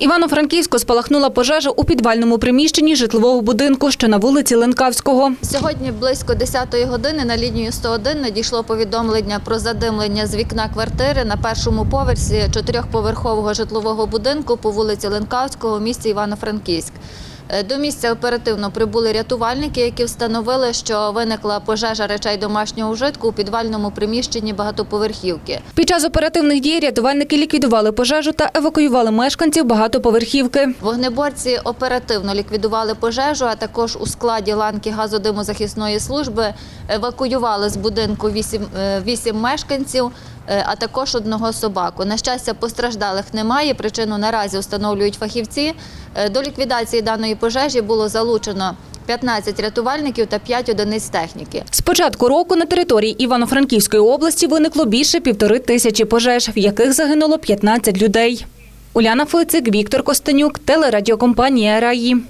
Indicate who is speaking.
Speaker 1: Івано-Франківську спалахнула пожежа у підвальному приміщенні житлового будинку, що на вулиці Ленкавського.
Speaker 2: Сьогодні близько 10-ї години на лінію 101 надійшло повідомлення про задимлення з вікна квартири на першому поверсі чотирьохповерхового житлового будинку по вулиці Ленкавського у місті Івано-Франківськ. Е, До місця оперативно прибули рятувальники, які встановили, що виникла пожежа речей домашнього вжитку у підвальному приміщенні багатоповерхівки.
Speaker 1: Під час оперативних дій рятувальники ліквідували пожежу та евакуювали мешканців багатоповерхівки.
Speaker 2: Вогнеборці оперативно ліквідували пожежу, а також у складі ланки газодимозахисної служби евакуювали з будинку вісім, е, вісім мешканців, е, а також одного собаку. На щастя, постраждалих немає. Причину наразі встановлюють фахівці. Е, До ліквідації даної пожежі було залучено 15 рятувальників та 5 одиниць техніки.
Speaker 1: З початку року на території Івано-Франківської області виникло більше півтори тисячі пожеж, в яких загинуло 15 людей. Уляна Флицик, Віктор Костенюк, телерадіокомпанія «Раї».